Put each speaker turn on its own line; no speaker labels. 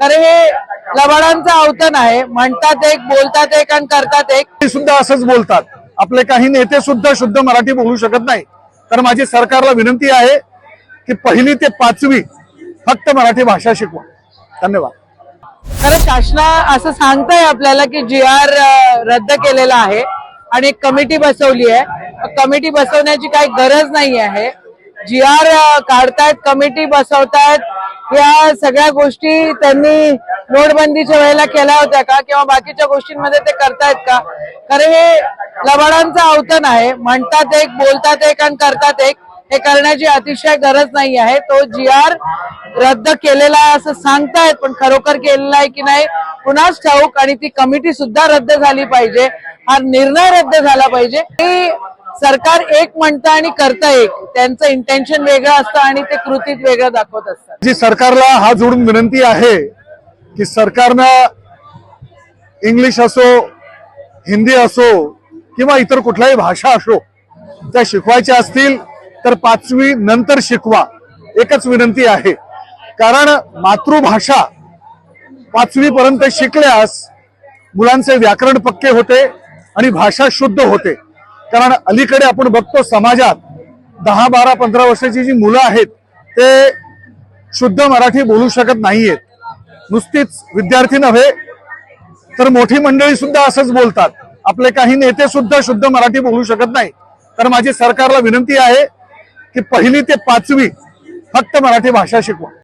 कारण हे लबाडांचं अवतन आहे. म्हणतात एक बोलतात एक आणि करतात एक.
ते सुद्धा असंच बोलतात. आपले काही नेते सुद्धा शुद्ध मराठी बोलू शकत नाही. तर माझी सरकारला विनंती आहे की पहिली ते पाचवी फक्त मराठी भाषा शिकवा. धन्यवाद.
खरं शासना असं सांगताय आपल्याला की जी आर रद्द केलेला आहे आणि एक कमिटी बसवली आहे. कमिटी बसवण्याची काही गरज नाही आहे जी आर काढतायत कमिटी बसवतायत या सगळ्या गोष्टी त्यांनी नोटबंदीच्या वेळेला केल्या होत्या का? किंवा बाकीच्या गोष्टींमध्ये ते करतायत का? कारण हे लबाडांचं अवतन आहे. म्हणतात एक बोलतात एक आणि करतात एक. हे करण्याची अतिशय गरज नाही आहे. तो जी आर रद्द केलेला आहे असं सांगतायत पण खरोखर केलेला आहे की नाही कुणाच ठाऊक? आणि ती कमिटी सुद्धा रद्द झाली पाहिजे. हा निर्णय रद्द झाला पाहिजे. की सरकार एक म्हणतं आणि करता एक. त्यांचं इंटेन्शन वेगळं असतं आणि ते कृतीत वेगळं दाखवत असतात.
जी सरकारला हा जोडून विनंती आहे की सरकारनं इंग्लिश असो हिंदी असो किंवा इतर कुठल्याही भाषा असो त्या शिकवायच्या असतील तर पाचवी नंतर शिकवा. एकच विनंती आहे. कारण मातृभाषा पाचवीपर्यंत शिकल्यास मुलांचे व्याकरण पक्के होते आणि भाषा शुद्ध होते. कारण अलीकडे आपण बघतो समाजात दहा बारा पंधरा वर्षाची जी मुलं आहेत ते शुद्ध मराठी बोलू शकत नाहीयेत. नुसतीच विद्यार्थी नव्हे तर मोठी मंडळी सुद्धा असंच बोलतात. आपले काही नेते सुद्धा शुद्ध मराठी बोलू शकत नाही. तर माझी सरकारला विनंती आहे की पहिली ते पाचवी फक्त मराठी भाषा शिकवा.